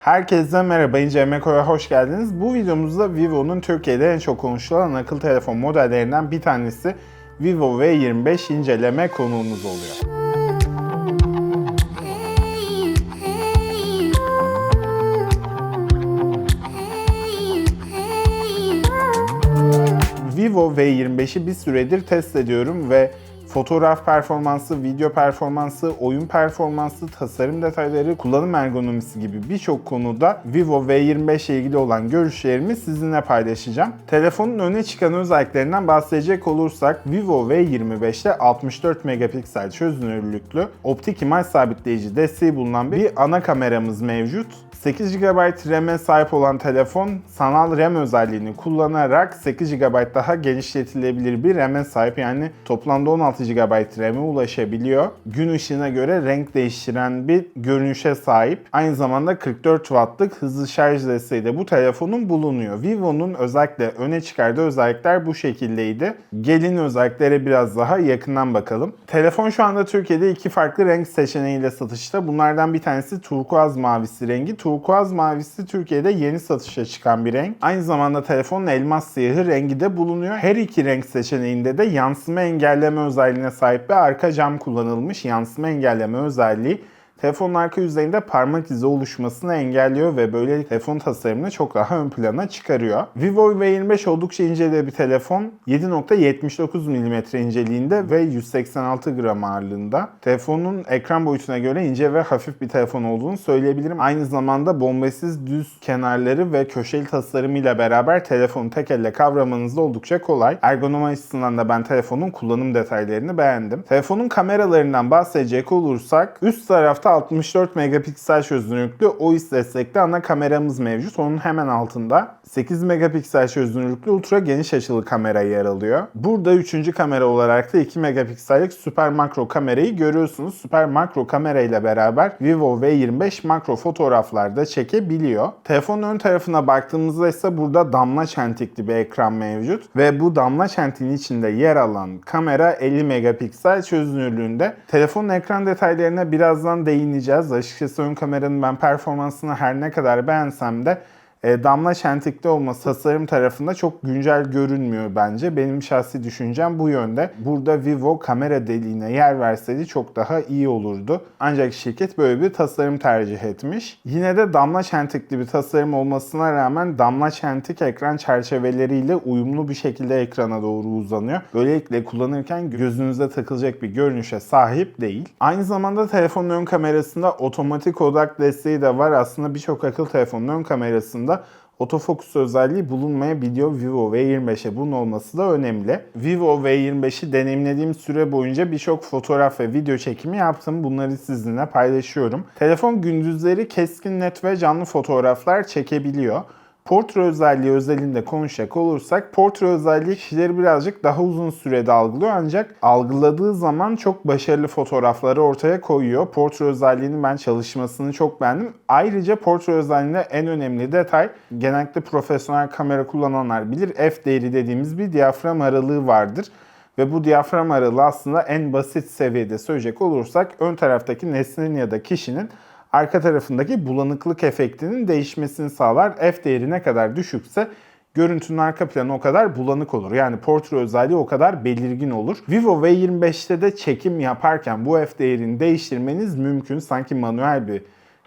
Herkese merhaba, İnce Meko'ya hoş geldiniz. Bu videomuzda Vivo'nun Türkiye'de en çok konuşulan akıllı telefon modellerinden bir tanesi Vivo V25 inceleme konuğumuz oluyor. Vivo V25'i bir süredir test ediyorum ve fotoğraf performansı, video performansı, oyun performansı, tasarım detayları, kullanım ergonomisi gibi birçok konuda Vivo V25 ile ilgili olan görüşlerimi sizinle paylaşacağım. Telefonun öne çıkan özelliklerinden bahsedecek olursak Vivo V25'te 64 megapiksel çözünürlüklü optik imaj sabitleyici desteği bulunan bir ana kameramız mevcut. 8 GB RAM'e sahip olan telefon sanal RAM özelliğini kullanarak 8 GB daha genişletilebilir bir RAM'e sahip yani toplamda 16 GB RAM'e ulaşabiliyor. Gün ışığına göre renk değiştiren bir görünüşe sahip. Aynı zamanda 44 Watt'lık hızlı şarj desteği de bu telefonun bulunuyor. Vivo'nun özellikle öne çıkardığı özellikler bu şekildeydi. Gelin özelliklere biraz daha yakından bakalım. Telefon şu anda Türkiye'de iki farklı renk seçeneğiyle satışta. Bunlardan bir tanesi turkuaz mavisi rengi. Turkuaz mavisi Türkiye'de yeni satışa çıkan bir renk. Aynı zamanda telefonun elmas siyahı rengi de bulunuyor. Her iki renk seçeneğinde de yansıma engelleme özelliğine sahip bir arka cam kullanılmış. Yansıma engelleme özelliği telefonun arka yüzeyinde parmak izi oluşmasını engelliyor ve böyle telefon tasarımını çok daha ön plana çıkarıyor. Vivo V25 oldukça ince bir telefon. 7.79 mm inceliğinde ve 186 gram ağırlığında. Telefonun ekran boyutuna göre ince ve hafif bir telefon olduğunu söyleyebilirim. Aynı zamanda bombesiz düz kenarları ve köşeli tasarımıyla beraber telefonu tek elle kavramanız da oldukça kolay. Ergonomi açısından da ben telefonun kullanım detaylarını beğendim. Telefonun kameralarından bahsedecek olursak üst tarafta 64 megapiksel çözünürlüklü OIS destekli ana kameramız mevcut. Onun hemen altında 8 megapiksel çözünürlüklü ultra geniş açılı kamera yer alıyor. Burada üçüncü kamera olarak da 2 megapiksellik süper makro kamerayı görüyorsunuz. Süper makro kamera ile beraber Vivo V25 makro fotoğraflarda çekebiliyor. Telefonun ön tarafına baktığımızda ise burada damla çentikli bir ekran mevcut ve bu damla çentiğin içinde yer alan kamera 50 megapiksel çözünürlüğünde. Telefonun ekran detaylarına birazdan değineceğiz. Açıkçası ön kameranın ben performansını her ne kadar beğensem de damla çentikli olması tasarım tarafında çok güncel görünmüyor bence. Benim şahsi düşüncem bu yönde. Burada Vivo kamera deliğine yer verseydi çok daha iyi olurdu. Ancak şirket böyle bir tasarım tercih etmiş. Yine de damla çentikli bir tasarım olmasına rağmen damla çentik ekran çerçeveleriyle uyumlu bir şekilde ekrana doğru uzanıyor. Böylelikle kullanırken gözünüze takılacak bir görünüşe sahip değil. Aynı zamanda telefonun ön kamerasında otomatik odak desteği de var. Aslında birçok akıllı telefonun ön kamerasında otofokus özelliği bulunmayabiliyor Vivo V25'e. Bunun olması da önemli. Vivo V25'i deneyimlediğim süre boyunca birçok fotoğraf ve video çekimi yaptım. Bunları sizinle paylaşıyorum. Telefon gündüzleri keskin net ve canlı fotoğraflar çekebiliyor. Portre özelliği özelinde konuşacak olursak portre özelliği kişileri birazcık daha uzun sürede algılıyor ancak algıladığı zaman çok başarılı fotoğrafları ortaya koyuyor. Portre özelliğinin ben çalışmasını çok beğendim. Ayrıca portre özelliğinde en önemli detay genellikle profesyonel kamera kullananlar bilir f değeri dediğimiz bir diyafram aralığı vardır. Ve bu diyafram aralığı aslında en basit seviyede söyleyecek olursak ön taraftaki nesnenin ya da kişinin arka tarafındaki bulanıklık efektinin değişmesini sağlar. F değeri ne kadar düşükse görüntünün arka planı o kadar bulanık olur. Yani portre özelliği o kadar belirgin olur. Vivo V25'te de çekim yaparken bu F değerini değiştirmeniz mümkün. Sanki manuel bir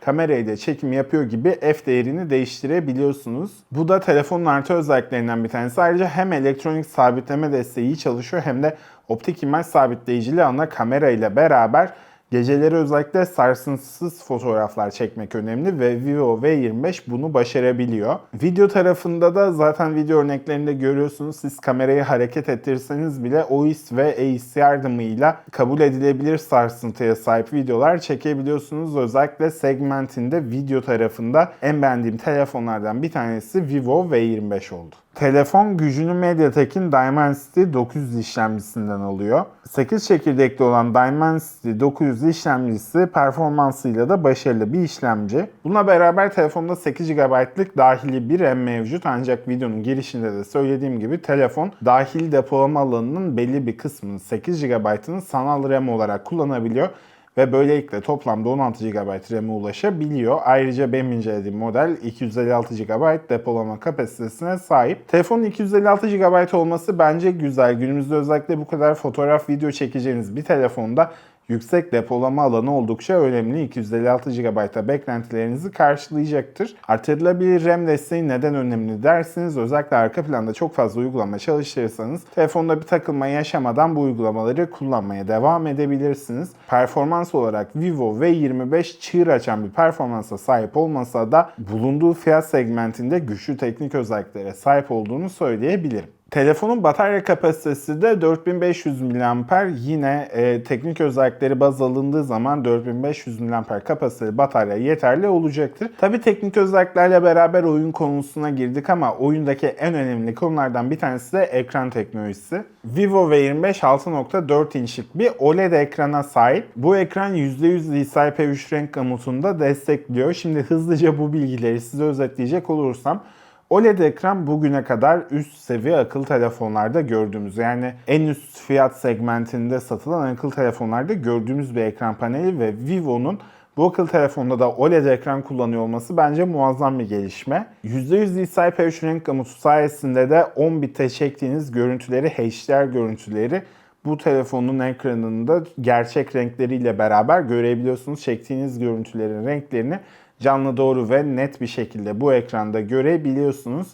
kamerayla çekim yapıyor gibi F değerini değiştirebiliyorsunuz. Bu da telefonun artı özelliklerinden bir tanesi. Ayrıca hem elektronik sabitleme desteği iyi çalışıyor hem de optik imaj sabitleyicili ana kamera ile beraber Geceleri özellikle sarsıntısız fotoğraflar çekmek önemli ve Vivo V25 bunu başarabiliyor. Video tarafında da zaten video örneklerinde görüyorsunuz siz kamerayı hareket ettirirseniz bile OIS ve AIS yardımıyla kabul edilebilir sarsıntıya sahip videolar çekebiliyorsunuz. Özellikle segmentinde video tarafında en beğendiğim telefonlardan bir tanesi Vivo V25 oldu. Telefon gücünü MediaTek'in Dimensity 900 işlemcisinden alıyor. 8 çekirdekli olan Dimensity 900 işlemcisi performansıyla da başarılı bir işlemci. Bununla beraber telefonda 8 GB'lık dahili bir RAM mevcut ancak videonun girişinde de söylediğim gibi telefon dahil depolama alanının belli bir kısmını 8 GB'ını sanal RAM olarak kullanabiliyor ve böylelikle toplamda 16 GB RAM'e ulaşabiliyor. Ayrıca benim incelediğim model 256 GB depolama kapasitesine sahip. Telefonun 256 GB olması bence güzel. Günümüzde özellikle bu kadar fotoğraf, video çekeceğiniz bir telefonda yüksek depolama alanı oldukça önemli. 256 GB'a beklentilerinizi karşılayacaktır. Artırılabilir RAM desteği neden önemli dersiniz. Özellikle arka planda çok fazla uygulama çalıştırırsanız telefonda bir takılma yaşamadan bu uygulamaları kullanmaya devam edebilirsiniz. Performans olarak Vivo V25 çığır açan bir performansa sahip olmasa da bulunduğu fiyat segmentinde güçlü teknik özelliklere sahip olduğunu söyleyebilirim. Telefonun batarya kapasitesi de 4500 mAh. Yine e, teknik özellikleri baz alındığı zaman 4500 mAh kapasiteli batarya yeterli olacaktır. Tabi teknik özelliklerle beraber oyun konusuna girdik ama oyundaki en önemli konulardan bir tanesi de ekran teknolojisi. Vivo V25 6.4 inçlik bir OLED ekrana sahip. Bu ekran %100 DCI-P3 renk gamutunda destekliyor. Şimdi hızlıca bu bilgileri size özetleyecek olursam OLED ekran bugüne kadar üst seviye akıllı telefonlarda gördüğümüz yani en üst fiyat segmentinde satılan akıllı telefonlarda gördüğümüz bir ekran paneli ve Vivo'nun bu akıllı telefonda da OLED ekran kullanıyor olması bence muazzam bir gelişme. %100 DCI-P3 renk gamutu sayesinde de 10 bit'e çektiğiniz görüntüleri, HDR görüntüleri bu telefonun ekranında gerçek renkleriyle beraber görebiliyorsunuz. Çektiğiniz görüntülerin renklerini canlı doğru ve net bir şekilde bu ekranda görebiliyorsunuz.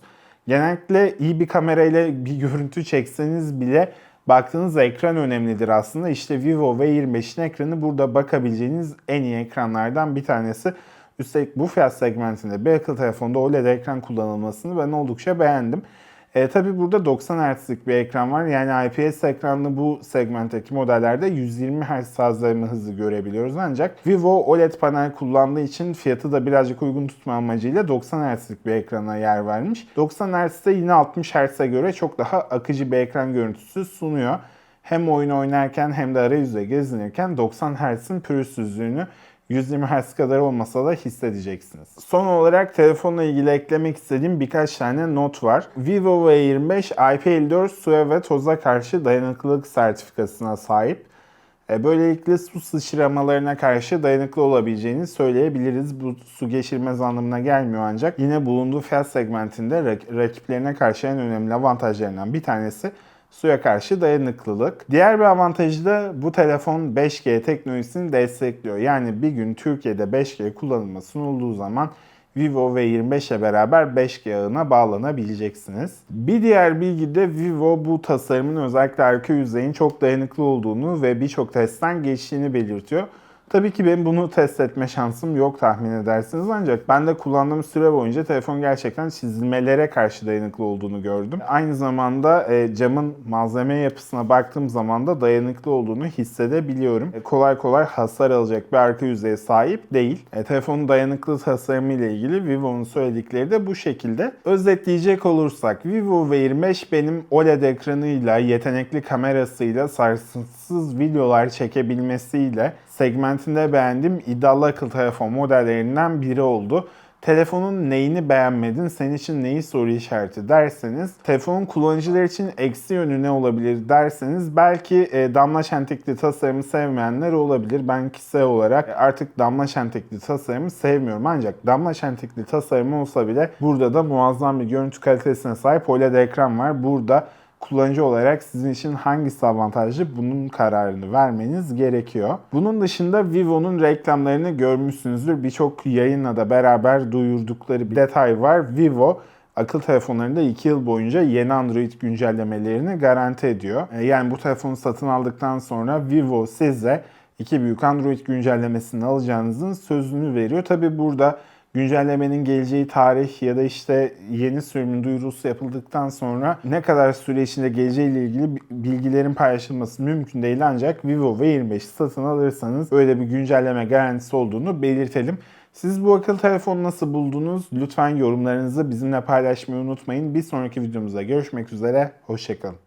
Genellikle iyi bir kamerayla bir görüntü çekseniz bile baktığınız ekran önemlidir aslında. İşte Vivo V25'in ekranı burada bakabileceğiniz en iyi ekranlardan bir tanesi. Üstelik bu fiyat segmentinde bir akıllı telefonda OLED ekran kullanılmasını ben oldukça beğendim. E, tabii burada 90 Hz'lik bir ekran var. Yani IPS ekranlı bu segmentteki modellerde 120 Hz tazeleme hızı görebiliyoruz. Ancak Vivo OLED panel kullandığı için fiyatı da birazcık uygun tutma amacıyla 90 Hz'lik bir ekrana yer vermiş. 90 Hz'de yine 60 Hz'e göre çok daha akıcı bir ekran görüntüsü sunuyor. Hem oyun oynarken hem de arayüzde gezinirken 90 Hz'in pürüzsüzlüğünü 120 Hz kadar olmasa da hissedeceksiniz. Son olarak telefonla ilgili eklemek istediğim birkaç tane not var. Vivo V25 IP54 suya ve toza karşı dayanıklılık sertifikasına sahip. E, böylelikle su sıçramalarına karşı dayanıklı olabileceğini söyleyebiliriz. Bu su geçirmez anlamına gelmiyor ancak yine bulunduğu fiyat segmentinde rakiplerine karşı en önemli avantajlarından bir tanesi suya karşı dayanıklılık. Diğer bir avantajı da bu telefon 5G teknolojisini destekliyor. Yani bir gün Türkiye'de 5G kullanılma sunulduğu zaman Vivo V25 ile beraber 5G ağına bağlanabileceksiniz. Bir diğer bilgi de Vivo bu tasarımın özellikle arka yüzeyin çok dayanıklı olduğunu ve birçok testten geçtiğini belirtiyor. Tabii ki benim bunu test etme şansım yok tahmin edersiniz ancak ben de kullandığım süre boyunca telefon gerçekten çizilmelere karşı dayanıklı olduğunu gördüm. Aynı zamanda e, camın malzeme yapısına baktığım zaman da dayanıklı olduğunu hissedebiliyorum. E, kolay kolay hasar alacak bir arka yüzeye sahip değil. E, telefonun dayanıklı tasarımı ile ilgili Vivo'nun söyledikleri de bu şekilde. Özetleyecek olursak Vivo V25 benim OLED ekranıyla, yetenekli kamerasıyla, sarsıntısız videolar çekebilmesiyle segmentinde beğendiğim iddialı akıllı telefon modellerinden biri oldu. Telefonun neyini beğenmedin, senin için neyi soru işareti derseniz, telefonun kullanıcılar için eksi yönü ne olabilir derseniz belki e, damla şentekli tasarımı sevmeyenler olabilir. Ben kişisel olarak artık damla şentekli tasarımı sevmiyorum ancak damla şentekli tasarımı olsa bile burada da muazzam bir görüntü kalitesine sahip OLED ekran var. Burada kullanıcı olarak sizin için hangisi avantajlı bunun kararını vermeniz gerekiyor. Bunun dışında Vivo'nun reklamlarını görmüşsünüzdür. Birçok yayınla da beraber duyurdukları bir detay var. Vivo akıl telefonlarında 2 yıl boyunca yeni Android güncellemelerini garanti ediyor. E, yani bu telefonu satın aldıktan sonra Vivo size iki büyük Android güncellemesini alacağınızın sözünü veriyor. Tabi burada güncellemenin geleceği tarih ya da işte yeni sürümün duyurusu yapıldıktan sonra ne kadar süre içinde geleceğiyle ilgili bilgilerin paylaşılması mümkün değil ancak Vivo V25 satın alırsanız öyle bir güncelleme garantisi olduğunu belirtelim. Siz bu akıllı telefonu nasıl buldunuz? Lütfen yorumlarınızı bizimle paylaşmayı unutmayın. Bir sonraki videomuzda görüşmek üzere. Hoşçakalın.